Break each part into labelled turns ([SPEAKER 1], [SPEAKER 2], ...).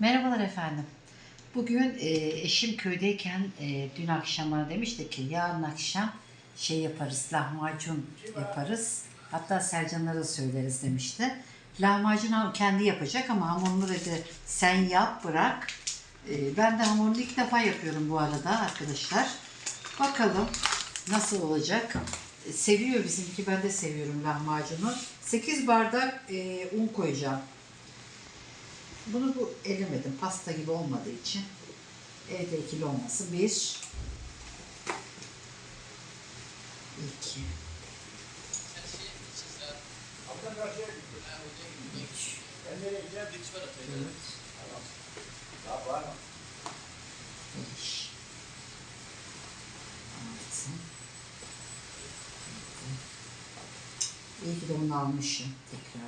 [SPEAKER 1] Merhabalar efendim. Bugün e, eşim köydeyken e, dün akşama demişti ki yarın akşam şey yaparız, lahmacun yaparız. Hatta Sercanlara da söyleriz demişti. Lahmacun kendi yapacak ama hamurunu dedi sen yap bırak. E, ben de hamurunu ilk defa yapıyorum bu arada arkadaşlar. Bakalım nasıl olacak. E, seviyor bizimki ben de seviyorum lahmacunu. 8 bardak e, un koyacağım. Bunu bu elemedim. Pasta gibi olmadığı için. Evde ikili olması. Bir. iki, Üç. Dört. Beş. Altı. yedi. İyi ki de onu almışım tekrardan.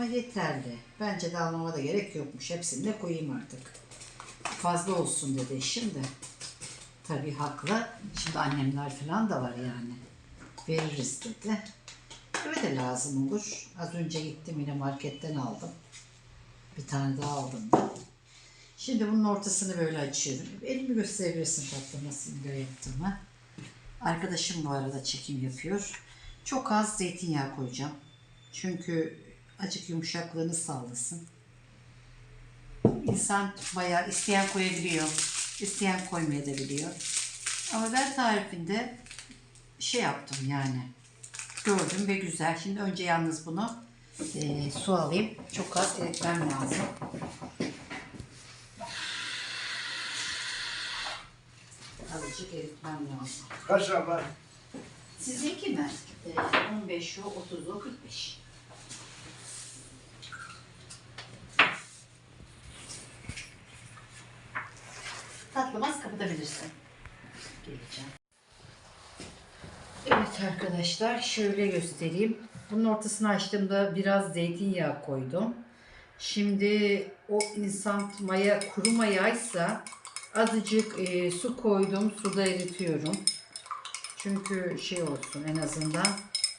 [SPEAKER 1] Ama yeterli. Bence de almama da gerek yokmuş. Hepsini de koyayım artık. Fazla olsun dedi eşim de. Tabii haklı. Şimdi annemler falan da var yani. Veririz dedi. Eve de lazım olur. Az önce gittim yine marketten aldım. Bir tane daha aldım da. Şimdi bunun ortasını böyle açıyorum. Elimi gösterebilirsin tatlım nasıl böyle yaptığımı. Arkadaşım bu arada çekim yapıyor. Çok az zeytinyağı koyacağım. Çünkü acık yumuşaklığını sağlasın. İnsan bayağı isteyen koyabiliyor. isteyen koymayabiliyor. Ama ben tarifinde şey yaptım yani. Gördüm ve güzel. Şimdi önce yalnız bunu eee, su alayım. Çok az eritmem lazım. Azıcık eritmem lazım.
[SPEAKER 2] Kaç abla?
[SPEAKER 1] Sizinki mi? Ee, 15 o 30 o 45. Tatlımaz kapatabilirsin. Geleceğim. Evet arkadaşlar şöyle göstereyim. Bunun ortasını açtığımda biraz zeytinyağı koydum. Şimdi o instant maya kuru mayaysa azıcık e, su koydum. Suda eritiyorum. Çünkü şey olsun en azından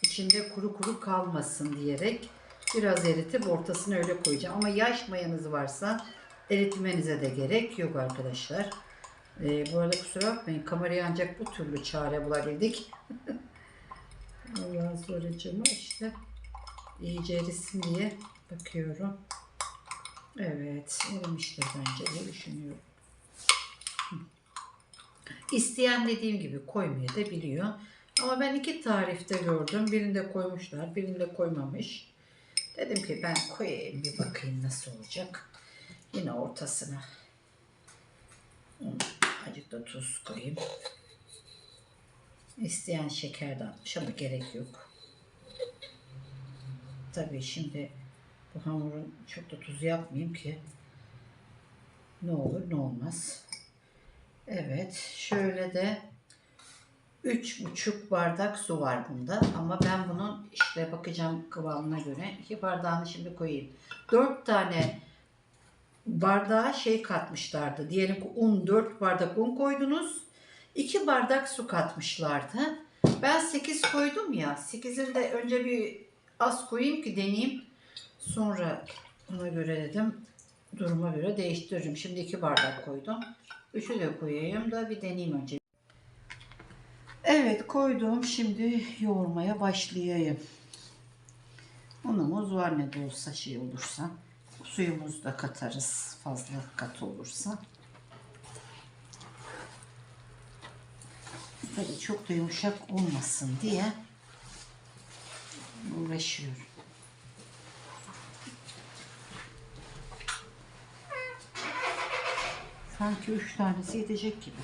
[SPEAKER 1] içinde kuru kuru kalmasın diyerek biraz eritip ortasına öyle koyacağım. Ama yaş mayanız varsa eritmenize de gerek yok arkadaşlar. Ee, bu arada kusura bakmayın kameraya ancak bu türlü çare bulabildik. Ondan sonracığıma işte iyice erisin diye bakıyorum. Evet erimiştir bence diye düşünüyorum. İsteyen dediğim gibi koymaya da biliyor. Ama ben iki tarifte gördüm. Birinde koymuşlar, birinde koymamış. Dedim ki ben koyayım bir bakayım nasıl olacak. Yine ortasına un, azıcık da tuz koyayım. İsteyen şeker de atmış ama gerek yok. Tabii şimdi bu hamurun çok da tuz yapmayayım ki ne olur ne olmaz. Evet, şöyle de üç buçuk bardak su var bunda. Ama ben bunun işte bakacağım kıvamına göre iki bardağını şimdi koyayım. Dört tane bardağa şey katmışlardı. Diyelim ki un, dört bardak un koydunuz. iki bardak su katmışlardı. Ben sekiz koydum ya. Sekizin de önce bir az koyayım ki deneyeyim. Sonra ona göre dedim duruma göre değiştiririm. Şimdi iki bardak koydum. Üçü de koyayım da bir deneyeyim önce. Evet koydum. Şimdi yoğurmaya başlayayım. Unumuz var ne de olsa şey olursa. Suyumuzu da katarız fazla kat olursa. Tabii çok da yumuşak olmasın diye uğraşıyorum. Sanki üç tanesi yetecek gibi.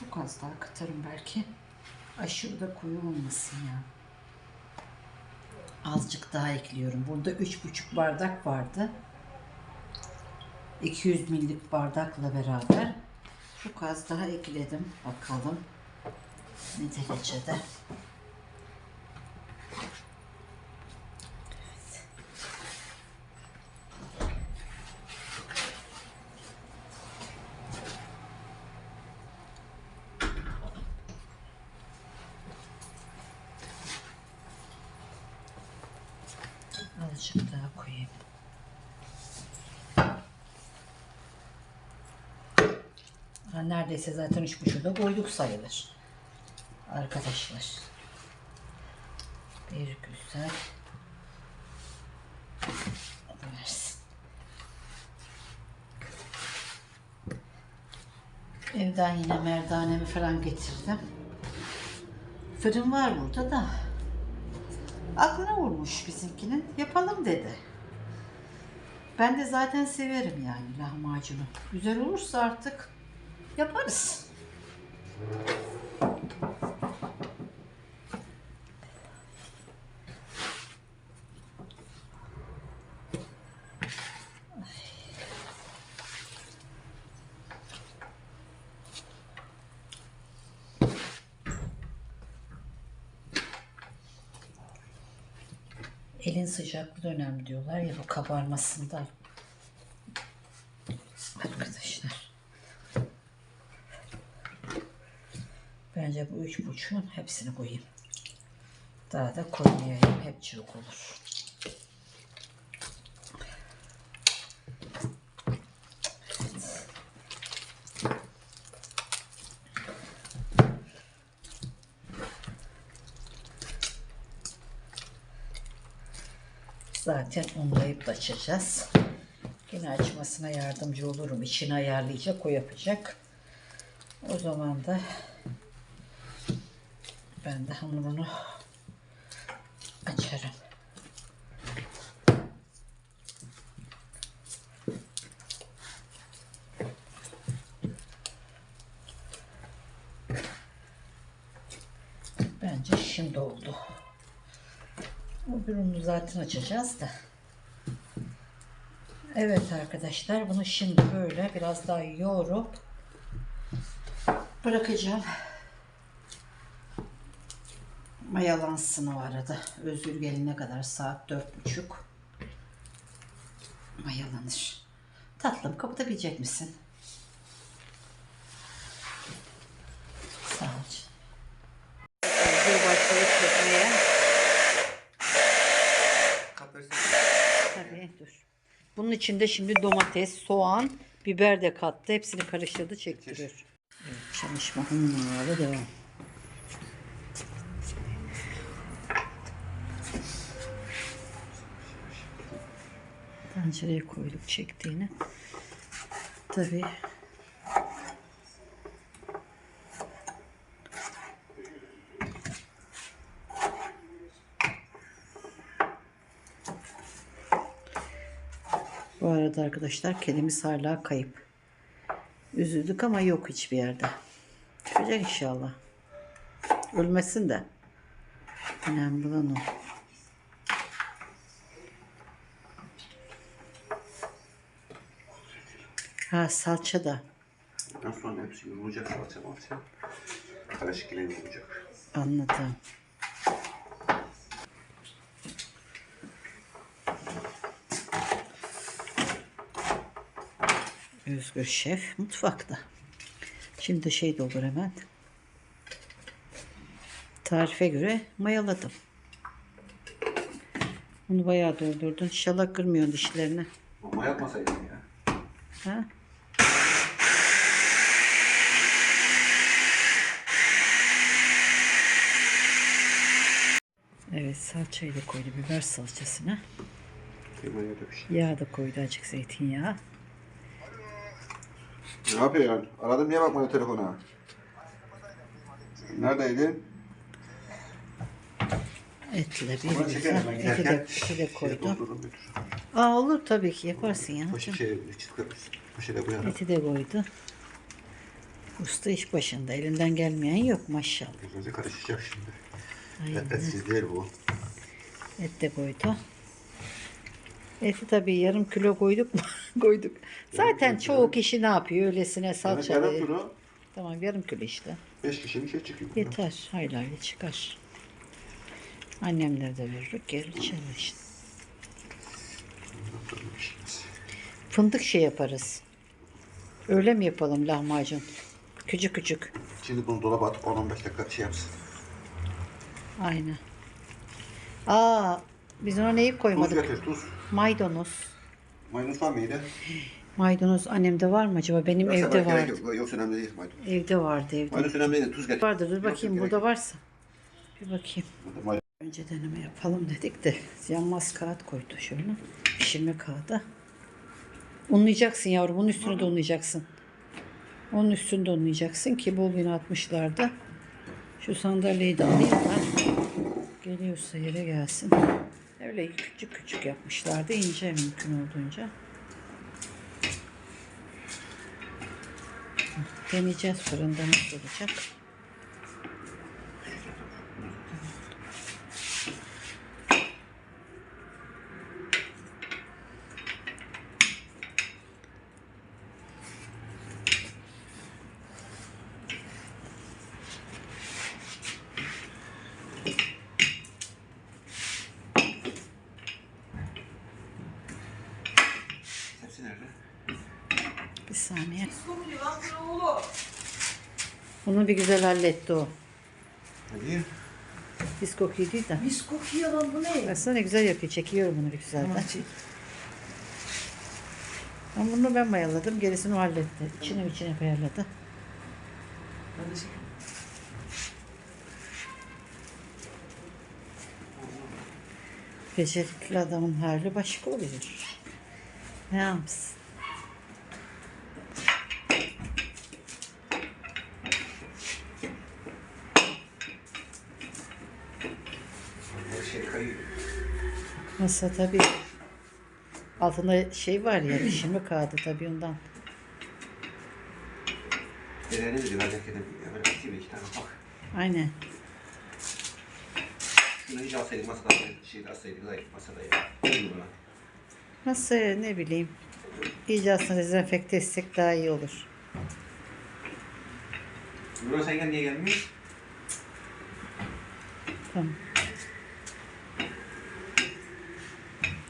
[SPEAKER 1] Çok az daha katarım belki. Aşırı da koyu olmasın ya. Azıcık daha ekliyorum. Burada üç buçuk bardak vardı. 200 millik bardakla beraber çok az daha ekledim. Bakalım ne derecede. Azıcık daha koyayım. Neredeyse zaten üç buçuğu da koyduk sayılır. Arkadaşlar. Bir güzel. Evden yine merdanemi falan getirdim. Fırın var burada da. Aklına vurmuş bizimkinin. Yapalım dedi. Ben de zaten severim yani lahmacunu. Güzel olursa artık yaparız. Da önemli diyorlar ya bu kabarmasında. Arkadaşlar. Bence bu üç buçuğun hepsini koyayım. Daha da koymayayım. Hep çığlık olur. Zaten unlayıp da açacağız. Yine açmasına yardımcı olurum. İçini ayarlayacak, o yapacak. O zaman da ben de hamurunu açarım. Bence şimdi oldu. Zaten açacağız da. Evet arkadaşlar bunu şimdi böyle biraz daha yoğurup bırakacağım. Mayalansın o arada. Özgür gelene kadar saat dört buçuk mayalanır. Tatlım kapatabilecek misin? Sağ ol. canım. Özgür başladı çekmeye. Tabii dur. Bunun içinde şimdi domates, soğan, biber de kattı. Hepsini karıştırdı çektiriyor. Evet, çalışma hummaları devam. Tencereye koyduk çektiğini. Tabii Bu arada arkadaşlar kedimiz hala kayıp. Üzüldük ama yok hiçbir yerde. Çıkacak inşallah. Ölmesin de. Önemli olan o. Ha salça da.
[SPEAKER 2] Ondan sonra hepsi yumulacak salça malça. Karışık ile yumulacak.
[SPEAKER 1] Anladım. Özgür Şef mutfakta. Şimdi şey doldur hemen. Tarife göre mayaladım. Bunu bayağı doldurdun. İnşallah kırmıyorsun dişlerini.
[SPEAKER 2] Ama yapmasaydın ya.
[SPEAKER 1] Ha? Evet salçayı da koydu biber salçasına.
[SPEAKER 2] Dövüş.
[SPEAKER 1] Yağ da koydu azıcık zeytinyağı.
[SPEAKER 2] Ne yapıyorsun? Aradım niye bakmadın telefona? Neredeydin?
[SPEAKER 1] Etle bir
[SPEAKER 2] Bunu
[SPEAKER 1] güzel.
[SPEAKER 2] çekerim ben
[SPEAKER 1] Eti
[SPEAKER 2] giderken.
[SPEAKER 1] de, eti de koydu.
[SPEAKER 2] doldururum götür.
[SPEAKER 1] Aa olur tabii ki yaparsın ya.
[SPEAKER 2] Başı şey, da bu yana.
[SPEAKER 1] Eti de koydu. Usta iş başında. Elinden gelmeyen yok maşallah.
[SPEAKER 2] Birbirimize karışacak şimdi.
[SPEAKER 1] Aynen.
[SPEAKER 2] Et, etsiz değil bu.
[SPEAKER 1] Et de koydu. Eti tabii yarım kilo koyduk mu? koyduk. Zaten çoğu kişi ne yapıyor? Öylesine
[SPEAKER 2] Yani
[SPEAKER 1] salça.
[SPEAKER 2] yarım kilo,
[SPEAKER 1] Tamam yarım kilo işte.
[SPEAKER 2] 5 kişinin şey çıkıyor. bundan.
[SPEAKER 1] Yeter. Hayli hayli çıkar. Annemlere de veririk. Gel içelim işte. Fındık şey yaparız. Öyle mi yapalım lahmacun? Küçük küçük.
[SPEAKER 2] Şimdi bunu dolaba at 10-15 dakika şey yapsın.
[SPEAKER 1] Aynen. Aa Biz ona neyi
[SPEAKER 2] Tuz
[SPEAKER 1] koymadık?
[SPEAKER 2] getir tuz.
[SPEAKER 1] Maydanoz.
[SPEAKER 2] Maydanoz var mıydı?
[SPEAKER 1] Maydanoz annemde var mı acaba? Benim
[SPEAKER 2] Yoksa
[SPEAKER 1] evde
[SPEAKER 2] bak, gerek
[SPEAKER 1] vardı.
[SPEAKER 2] Yok, yoksa önemli değil maydanoz.
[SPEAKER 1] Evde vardı evde.
[SPEAKER 2] Maydanoz önemli değil. Tuz getir.
[SPEAKER 1] Vardı dur bakayım burada varsa. Bir bakayım.
[SPEAKER 2] Burada maydanoz.
[SPEAKER 1] Önce deneme yapalım dedik de yanmaz kağıt koydu şöyle. Pişirme kağıdı. Unlayacaksın yavrum. Onun üstüne de unlayacaksın. Onun üstünde unlayacaksın ki bol yine atmışlardı. Şu sandalyeyi de alayım ben. Geliyorsa yere gelsin. Öyle küçük küçük yapmışlardı. ince mümkün olduğunca. Deneyeceğiz fırında nasıl olacak.
[SPEAKER 2] Hepsi nerede?
[SPEAKER 1] Bir saniye. Bunu bir güzel halletti o.
[SPEAKER 2] Hadi.
[SPEAKER 1] Biz kokuyu değil de.
[SPEAKER 3] Mis kokuyor lan bu ne?
[SPEAKER 1] Baksana ne güzel yapıyor. Çekiyorum bunu bir.
[SPEAKER 3] Tamam, çek.
[SPEAKER 1] Ama bunu ben mayaladım. Gerisini o halletti. İçine içine ayarladı.
[SPEAKER 3] Ben de çek.
[SPEAKER 1] Becerikli adamın hali başka oluyor. Ne yapsın?
[SPEAKER 2] Her şey kayıyor.
[SPEAKER 1] Masa tabii. Altında şey var ya pişirme kağıdı tabii ondan.
[SPEAKER 2] Dereni de biraz ekelim. Ya böyle atayım iki tane bak.
[SPEAKER 1] Aynen.
[SPEAKER 2] Şunu hiç alsaydık masada şeyde alsaydık masada ya. Buna.
[SPEAKER 1] Masaya ne bileyim. İyice aslında dezenfekte etsek daha iyi olur.
[SPEAKER 2] Nurhan sen gel niye gelmiyorsun?
[SPEAKER 1] Tamam.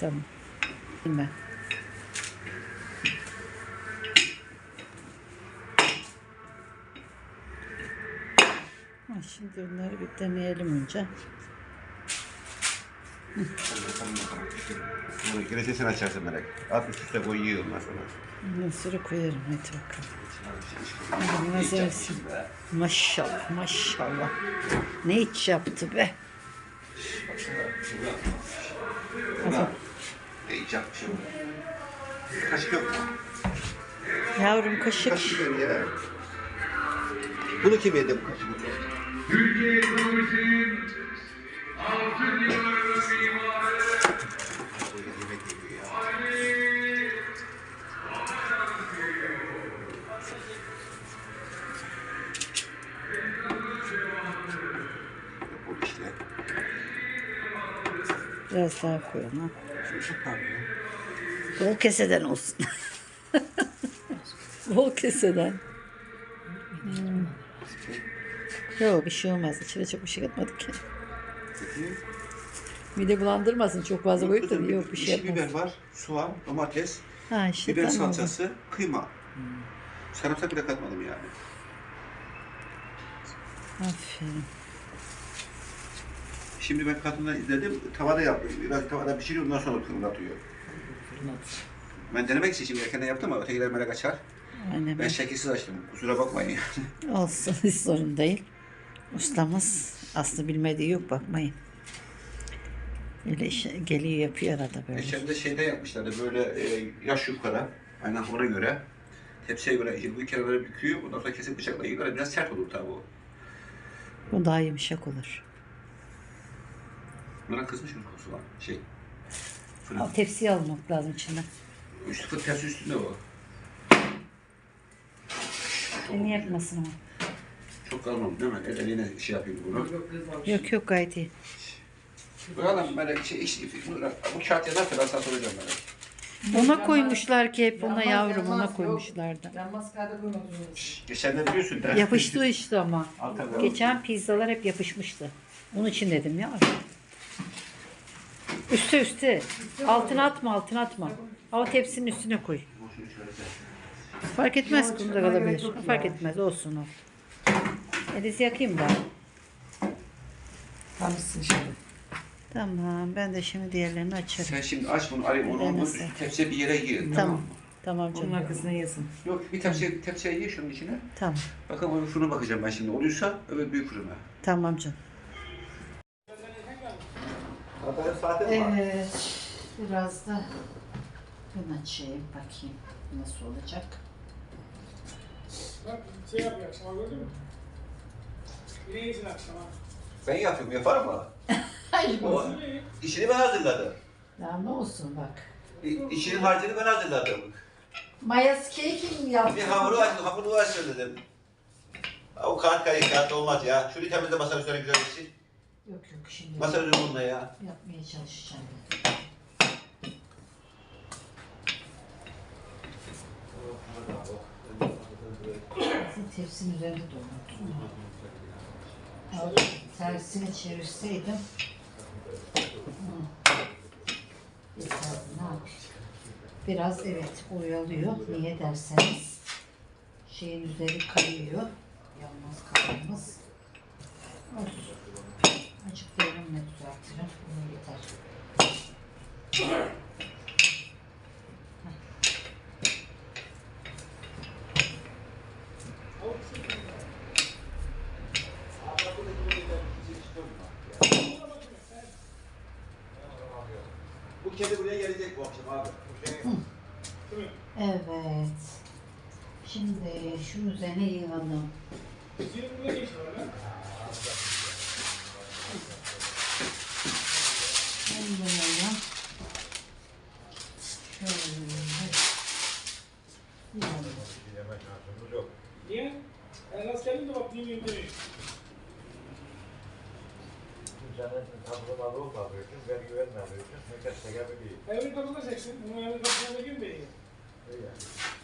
[SPEAKER 1] Tamam. Ben. Ha, Şimdi bunları bir deneyelim önce.
[SPEAKER 2] Bunu girese sen açarsın merak. At üst üste koy yiyor ondan sonra.
[SPEAKER 1] Ondan sonra koyarım. Hadi bakalım. Olsun? Maşallah maşallah. Ne iç yaptı be.
[SPEAKER 2] Buna ne iç yapmışım? Kaşık yok mu?
[SPEAKER 1] Yavrum kaşık.
[SPEAKER 2] Kaşık ver ya. Bunu kim yedi bu kaşığı? Bu yemek yemiyor ya. Bu işte.
[SPEAKER 1] Biraz daha koyalım.
[SPEAKER 2] Şu çok pardon.
[SPEAKER 1] Bol keseden olsun. Bol keseden. Hmm. Yok bir şey olmaz. İçine çok bir şey katmadık ki.
[SPEAKER 2] Peki.
[SPEAKER 1] Mide bulandırmasın çok fazla koyup da yok bir şey yapmaz.
[SPEAKER 2] biber var, soğan, domates,
[SPEAKER 1] Ha işte
[SPEAKER 2] biber
[SPEAKER 1] tamam.
[SPEAKER 2] salçası, kıyma. Sarımsak bile katmadım yani.
[SPEAKER 1] Aferin.
[SPEAKER 2] Şimdi ben kadına izledim, tavada yapıyor. Biraz tavada pişiriyor, ondan sonra fırlatıyor. Ben denemek için şimdi erkenden yaptım ama ötekiler merak açar.
[SPEAKER 1] Aynen.
[SPEAKER 2] Ben şekilsiz açtım, kusura bakmayın.
[SPEAKER 1] Olsun hiç sorun değil. Ustamız aslında bilmediği yok bakmayın. Öyle işe geliyor yapıyor arada böyle.
[SPEAKER 2] İçeride şeyde yapmışlardı, böyle e, yaş yufkada, aynen ona göre. Tepsiye göre işte bu kenarları büküyor, ondan sonra kesip bıçakla yiyorlar. Biraz sert olur tabi o.
[SPEAKER 1] Bu daha yumuşak olur.
[SPEAKER 2] Bunlara kızmış mı kokusu var? Şey, fırın.
[SPEAKER 1] Al, tepsiye almak lazım içinden.
[SPEAKER 2] Üstü tersi üstünde o.
[SPEAKER 1] Elini yakmasın ama.
[SPEAKER 2] Çok kalmam değil mi? El eline şey yapayım bunu.
[SPEAKER 3] Yok.
[SPEAKER 1] Yok yok gayet iyi.
[SPEAKER 2] Buradan böyle şey, işte, bu kağıt yazarsa ben sana soracağım böyle.
[SPEAKER 1] Ona koymuşlar ki hep ona
[SPEAKER 3] Yanmaz,
[SPEAKER 1] yavrum
[SPEAKER 3] yanmaz,
[SPEAKER 1] ona
[SPEAKER 3] yok.
[SPEAKER 1] koymuşlardı.
[SPEAKER 3] Yanmaz kağıda koymak zorundasın.
[SPEAKER 2] Geçenler biliyorsun da.
[SPEAKER 1] Yapıştı işte ama.
[SPEAKER 2] Al tabii.
[SPEAKER 1] Geçen pizzalar hep yapışmıştı. Onun için dedim ya. Üste üste. Altına atma altına atma. Ama tepsinin üstüne koy. Fark etmez
[SPEAKER 3] gerek
[SPEAKER 1] kalabilir. Fark etmez olsun o. Elizi yakayım da.
[SPEAKER 3] Tanışsın şimdi.
[SPEAKER 1] Tamam. Ben de şimdi diğerlerini açarım.
[SPEAKER 4] Sen şimdi aç bunu arayayım onu onu
[SPEAKER 1] Nasıl?
[SPEAKER 4] tepsiye bir yere girin.
[SPEAKER 1] Tamam. Tamam
[SPEAKER 3] Onun
[SPEAKER 1] canım.
[SPEAKER 3] arkasına yazın.
[SPEAKER 4] Yok bir tepsiye, tepsiye ye şunun içine.
[SPEAKER 1] Tamam.
[SPEAKER 4] Bakalım fırına bakacağım ben şimdi. Oluyorsa öbür büyük fırına.
[SPEAKER 1] Tamam canım.
[SPEAKER 4] Haber saatim
[SPEAKER 1] Evet. Biraz da ben açayım. Bakayım nasıl olacak.
[SPEAKER 5] Bak şey yapıyor akşama gördün mü? Yine akşama.
[SPEAKER 4] Ben yapıyorum yapar mı?
[SPEAKER 1] Hayır.
[SPEAKER 4] O işini ben hazırladım.
[SPEAKER 1] Ya ne olsun bak.
[SPEAKER 4] İ- İşinin harcını ben hazırladım.
[SPEAKER 1] Mayas keki mi yaptın?
[SPEAKER 4] Bir hamuru aç, hamuru aç dedim. Ha, O kağıt kayık kağıt olmaz ya. Şunu temizle masanın üzerine güzel bir sil.
[SPEAKER 1] Yok yok şimdi
[SPEAKER 4] üzerine bununla ya.
[SPEAKER 1] yapmaya çalışacağım. Sizin tepsinin üzerinde de unuttum. Al, Tersini çevirseydim. Hı. Ne yapayım? Biraz evet oyalıyor. Niye derseniz şeyin üzeri kayıyor. Yanmaz kalmaz. Olsun. Açık değerimle düzeltirim. Bunu yeter.
[SPEAKER 4] Bu kedi buraya gelecek bu akşam abi.
[SPEAKER 1] Evet. Şimdi şu üzerine yığalım.
[SPEAKER 5] Senin burada ne işin var lan?
[SPEAKER 1] Yığalım. Şöyle. Yığalım.
[SPEAKER 5] Niye? Ben rast geldim de bak bilmiyorum demeyin. Evin kapısına çeksin. Bunu evin kapısına çekeyim de iyi.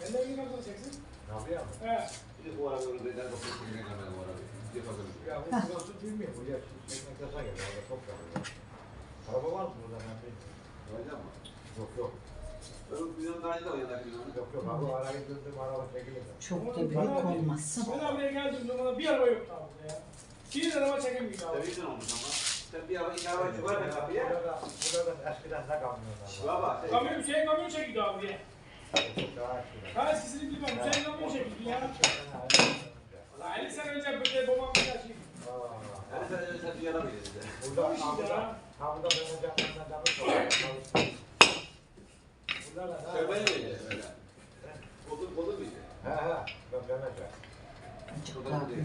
[SPEAKER 5] Ben de evin kapısına çeksin. He.
[SPEAKER 4] Bir de bu arada öyle beden dokuz kuru ne kadar bu arada. Yapalım.
[SPEAKER 6] Araba var mı burada?
[SPEAKER 4] Öyle mi?
[SPEAKER 6] Yok yok.
[SPEAKER 4] Bizim daha önce de o yanındaki bizim.
[SPEAKER 6] Yok yok. Abi araya döndüm araba çekilir.
[SPEAKER 1] Çok da büyük olmasın.
[SPEAKER 5] Ben abiye geldim bana bir araba yoktu abi burada ya. Bir araba çekemiyorduk abi.
[SPEAKER 4] Televizyon olmuş ama. Sen bir araba iki araba çıkar mı kapıya?
[SPEAKER 6] Burada, burada eskiden ne kamyonlar var?
[SPEAKER 4] Baba.
[SPEAKER 5] Kamyon Hüseyin kamyon çekiyordu abi
[SPEAKER 6] eskiden.
[SPEAKER 5] Ha eskisini bilmem. Hüseyin kamyon çekiyordu ya. La 50 sene önce babam bir taşıydı.
[SPEAKER 6] Aa,
[SPEAKER 4] Yani sen önce sen bir araba yedin.
[SPEAKER 6] Burada,
[SPEAKER 5] Bu işi
[SPEAKER 6] ha burada,
[SPEAKER 5] ya.
[SPEAKER 6] ha burada benim canımdan canım soruyor. Burada da ne?
[SPEAKER 4] Şöyle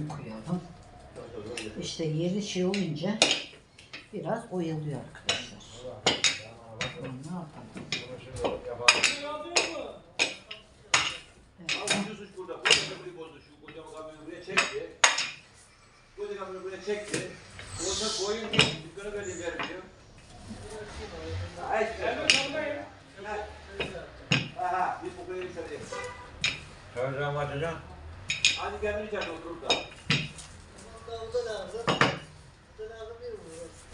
[SPEAKER 1] koyalım. İşte yeri şey olunca biraz oyalıyor arkadaşlar. Ne yapalım?
[SPEAKER 6] Bunu şimdi yapalım.
[SPEAKER 5] Ne yapıyor mu?
[SPEAKER 4] Abi şu suç burada. Koca köprüyü bozdu. Şu koca kamyonu buraya çekti. Koca kamyonu buraya çekti. Orta koyun diye dükkana böyle vermiyor. Ay
[SPEAKER 5] Ben de kapıdayım.
[SPEAKER 4] Aha, bir bu buraya içeri.
[SPEAKER 6] Söyleyeceğim açacağım.
[SPEAKER 4] Hadi kendin içeride oturup da.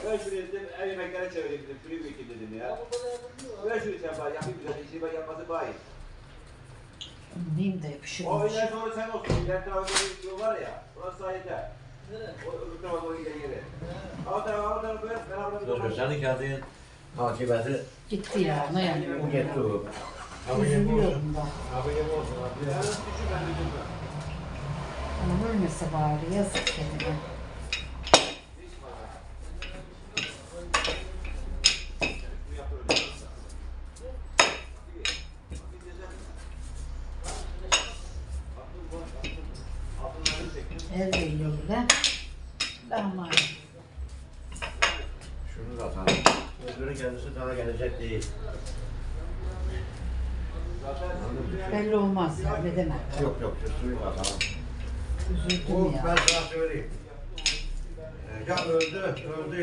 [SPEAKER 4] Ben şuraya dedim, ev yemeklere çevireyim dedim, şurayı büyüteyim dedim ya. Ben şurayı sen bari yapayım güzel, işi ben yapması daha iyi.
[SPEAKER 1] Neyim de yapışır.
[SPEAKER 4] Sonra sen olsun, iler tarafa doğru yol var ya, orası sahilde. O öbür tarafa doğru giden yeri. O tarafa, o tarafa böyle, ben ablamı
[SPEAKER 6] Dur, senin kendin hakimeti
[SPEAKER 1] Gitti ya. Ne yani?
[SPEAKER 6] bu gitti o. Abi yem olsun.
[SPEAKER 1] Üzülüyorum da.
[SPEAKER 6] Abi yem olsun. Abi
[SPEAKER 4] Yarın düşün ben düşün
[SPEAKER 1] Ama ölmese bari yazık kendine. El veriyor bile. Ama
[SPEAKER 6] Şunu da sana. Öbürü kendisi sana gelecek değil.
[SPEAKER 1] belli olmaz ya ne demek.
[SPEAKER 6] Yok yok şu suyu da sana.
[SPEAKER 1] Üzüldüm
[SPEAKER 6] Bu ben
[SPEAKER 1] ya.
[SPEAKER 6] sana söyleyeyim. Ee, Ya öldü, öldü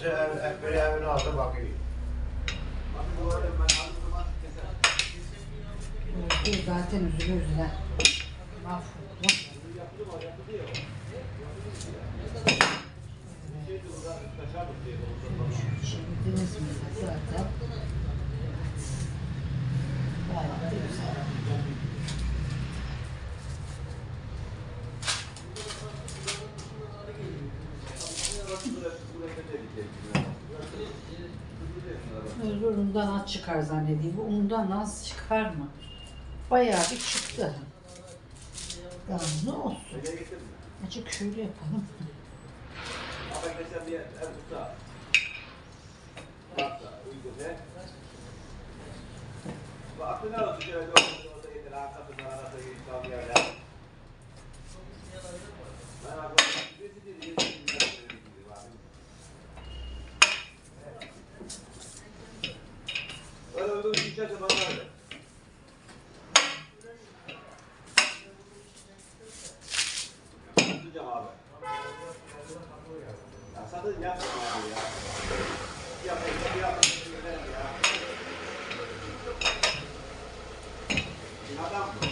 [SPEAKER 6] birisi ev, biri evine aldı bakıyor.
[SPEAKER 1] Bu zaten üzüle üzüle. Mahvoldu. Çevirdiniz mi zaten? Gayet güzel. Undan az çıkar zannedeyim. Bu undan az çıkar mı? Bayağı bir çıktı. Ya ne olsun? Acık şöyle yapalım.
[SPEAKER 4] Tutsa. Hatta uygun he. Bu aklına alın şöyle de orada orada yeter. Arkasından arasında geçip tam yerler. Ben abi birisi dedi, birisi dedi, birisi dedi, abi. Öyle öyle bir şey bana öyle. Tutacağım abi. Ya satın yapma abi ya. Yapma, yapma, yapma, ya. Bir adam bu.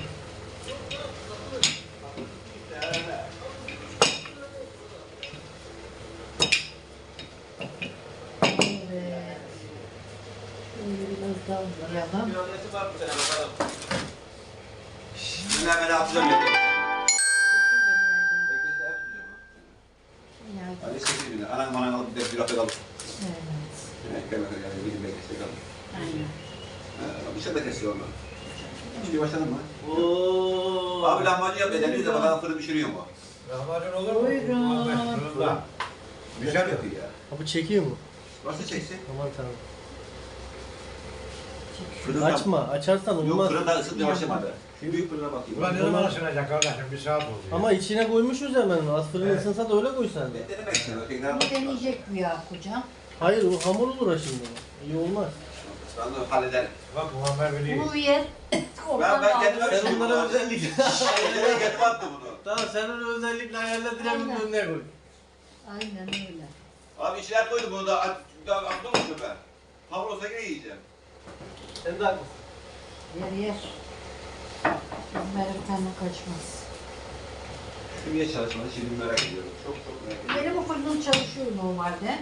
[SPEAKER 4] İşte öyle.
[SPEAKER 1] Evet. Şöyle biraz daha uzayalım.
[SPEAKER 4] Bir öncesi var bu sene bakalım. Ben hemen atacağım ya. Bekle, de yapmayacağım ha. Ali sesi bile. Anam bana alıp bir de bir hafta alıp.
[SPEAKER 1] Evet.
[SPEAKER 4] Gel bakalım yani bir beklese kalın.
[SPEAKER 1] Aynen.
[SPEAKER 4] Ha, Bir şey de kesiyor onu. Şimdi başladın mı? Oo. Abi lahmacun yap edemiyoruz da bakalım fırın pişiriyor mu?
[SPEAKER 6] Lahmacun olur mu?
[SPEAKER 1] Buyurun.
[SPEAKER 6] Fırında.
[SPEAKER 4] Güzel yapıyor ya.
[SPEAKER 7] Ha bu çekiyor mu?
[SPEAKER 4] Nasıl çeksin?
[SPEAKER 7] Aman tanrım.
[SPEAKER 4] Fırında.
[SPEAKER 7] Açma. Açarsan
[SPEAKER 4] Yok
[SPEAKER 7] olmaz.
[SPEAKER 4] fırında ısıtmaya başlamadı. Bir büyük fırına bakayım.
[SPEAKER 6] Ulan ne zaman ısınacak kardeşim? Bir saat oldu ya.
[SPEAKER 7] Ama içine koymuşuz hemen. Az fırın
[SPEAKER 6] Evet.
[SPEAKER 7] ısınsa da öyle koy sen de.
[SPEAKER 4] Ben denemek istiyorum.
[SPEAKER 1] Bunu deneyecek mi ya kocam?
[SPEAKER 7] Hayır o hamur olur ha şimdi. İyi olmaz.
[SPEAKER 4] Ben de hallederim.
[SPEAKER 6] Bak Muhammed biliyor.
[SPEAKER 1] Bunu yer.
[SPEAKER 4] Ben ben kendime bir şey
[SPEAKER 7] onlara
[SPEAKER 4] bulamadım.
[SPEAKER 7] özellikle...
[SPEAKER 4] Kendime kendime attım bunu.
[SPEAKER 7] tamam sen onu özellikle ayarla diremin
[SPEAKER 1] Aynen.
[SPEAKER 7] önüne koy.
[SPEAKER 1] Aynen öyle.
[SPEAKER 4] Abi içine koydum bunu da. at- da Aklım olsun ben. Hamur olsa yine yiyeceğim.
[SPEAKER 7] Sen de haklısın.
[SPEAKER 1] Yer yer. Tane kaçmaz.
[SPEAKER 4] Niye çalışmadı şimdi merak ediyorum. Çok çok merak ediyorum.
[SPEAKER 1] Benim o fırınım çalışıyor normalde.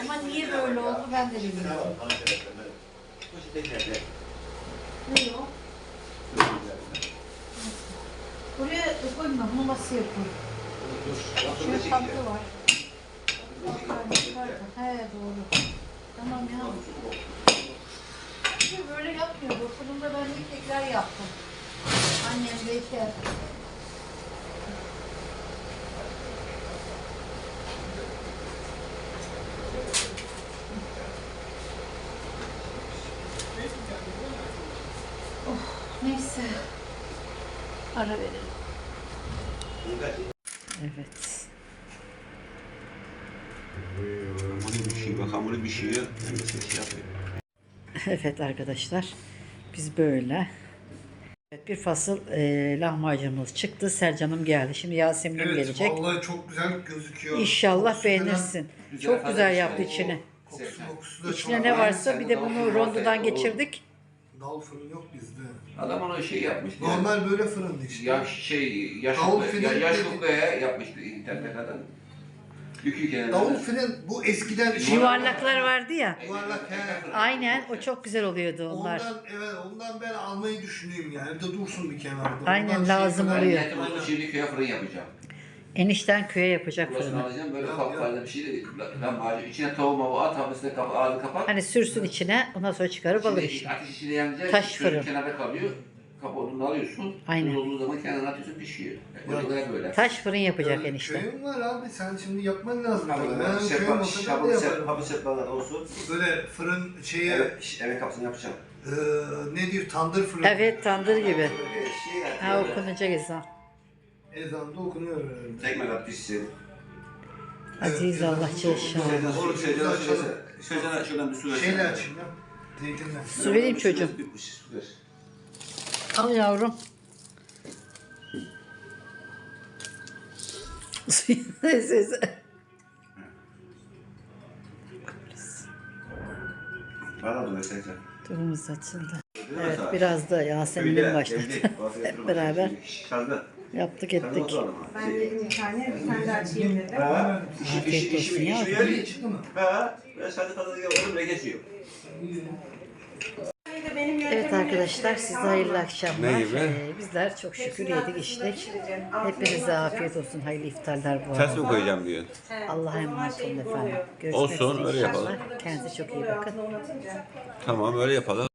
[SPEAKER 1] Ama niye böyle oldu ben de bilmiyorum. Ne o? Buraya koyma, bunu masaya koy. Şöyle tatlı var. Var da. He doğru. Tamam ya. Böyle yapmıyor. Fırında ben bir tekrar yaptım. Annem bekler. Neyse. Ara verelim. Evet.
[SPEAKER 4] Hamurlu bir şey bak hamurlu bir şey. Ses yapayım.
[SPEAKER 1] Evet arkadaşlar. Biz böyle. Evet, bir fasıl e, lahmacunumuz çıktı. Sercan'ım geldi. Şimdi Yasemin'im
[SPEAKER 8] Evet,
[SPEAKER 1] gelecek.
[SPEAKER 8] vallahi çok güzel gözüküyor.
[SPEAKER 1] İnşallah
[SPEAKER 8] Kokusu
[SPEAKER 1] beğenirsin.
[SPEAKER 4] Güzel
[SPEAKER 1] Çok güzel
[SPEAKER 4] işte.
[SPEAKER 1] yaptı içini.
[SPEAKER 8] Kokusu kokusu da
[SPEAKER 1] İçine ne
[SPEAKER 8] var.
[SPEAKER 1] varsa bir de bunu rondodan geçirdik.
[SPEAKER 8] Dal fırın yok bizde.
[SPEAKER 2] Adam ona şey yapmış.
[SPEAKER 8] Normal böyle fırındı işte.
[SPEAKER 2] Ya şey yaşlı ya yaşlı yapmıştı internet adam. Yükü kenarında.
[SPEAKER 8] Davul fırın bu eskiden
[SPEAKER 1] Yuvarlaklar vardı ya.
[SPEAKER 8] Yuvarlak he.
[SPEAKER 1] Aynen o çok güzel oluyordu onlar.
[SPEAKER 8] Ondan evet ondan ben almayı düşünüyorum yani. Evde dursun bir kenarda.
[SPEAKER 1] Aynen,
[SPEAKER 8] Ondan şey
[SPEAKER 1] lazım
[SPEAKER 8] kadar-
[SPEAKER 1] oluyor.
[SPEAKER 2] Ben bunu şimdi köye fırın yapacağım.
[SPEAKER 1] Enişten köye yapacak
[SPEAKER 2] Burasını
[SPEAKER 1] fırını.
[SPEAKER 2] alacağım böyle kaplarda bir şey dedik. Lahmacun içine tavuğu mavu at hapısına kap ağzını kapat.
[SPEAKER 1] Hani sürsün içine ondan sonra çıkarıp alır
[SPEAKER 2] Şimdi
[SPEAKER 1] işte.
[SPEAKER 2] ateş içine yanacak.
[SPEAKER 1] Taş
[SPEAKER 2] suyun
[SPEAKER 1] fırın.
[SPEAKER 2] kenarda kalıyor. Kapı odunu alıyorsun.
[SPEAKER 1] Aynen.
[SPEAKER 2] Olduğu zaman kenara atıyorsun pişiyor. Yani böyle böyle.
[SPEAKER 1] Taş fırın yapacak
[SPEAKER 8] Böyle
[SPEAKER 1] enişte.
[SPEAKER 8] Köyüm var abi sen şimdi yapman lazım.
[SPEAKER 4] Hamur
[SPEAKER 8] Ben köyüm olsa ben de yaparım.
[SPEAKER 4] Hamur sepmalar olsun.
[SPEAKER 8] Böyle fırın şeye
[SPEAKER 4] Evet, evet kapısını yapacağım.
[SPEAKER 8] e, ne diyor tandır fırın.
[SPEAKER 1] Evet tandır gibi.
[SPEAKER 4] Şey yani.
[SPEAKER 1] Ha okunacak ezan.
[SPEAKER 8] Ezanda okunuyor herhalde.
[SPEAKER 4] Tekme at pişsin.
[SPEAKER 1] Aziz Allah.
[SPEAKER 4] Seyircan, oğlum Seyircan'a şöyle, şuradan bir su ver.
[SPEAKER 8] Şeyle açayım ya. Zeytinle.
[SPEAKER 1] Su vereyim çocuğum.
[SPEAKER 4] Bir su ver.
[SPEAKER 1] Al yavrum. Sesi.
[SPEAKER 4] Bana da Seyircan.
[SPEAKER 1] Durumumuz açıldı. Evet biraz da Yasemin'in başladı. Hep beraber yaptık ettik.
[SPEAKER 9] Ben dedim bir tane, bir tane de açayım dedim.
[SPEAKER 1] Afiyet
[SPEAKER 4] işi,
[SPEAKER 1] olsun ya.
[SPEAKER 4] Ha? Ben fazla değil, oğlum ne geçiyor?
[SPEAKER 1] Evet arkadaşlar size hayırlı akşamlar.
[SPEAKER 9] Ne gibi?
[SPEAKER 1] Ee, bizler çok şükür yedik içtik. Hepinize afiyet olsun. Hayırlı iftarlar bu
[SPEAKER 9] Ters mi
[SPEAKER 1] arada.
[SPEAKER 9] koyacağım diyorsun?
[SPEAKER 1] Allah'a emanet olun efendim. Görüşmek
[SPEAKER 9] Olsun,
[SPEAKER 1] üzere
[SPEAKER 9] öyle
[SPEAKER 1] inşallah.
[SPEAKER 9] yapalım.
[SPEAKER 1] Kendinize çok iyi bakın.
[SPEAKER 9] Tamam öyle yapalım.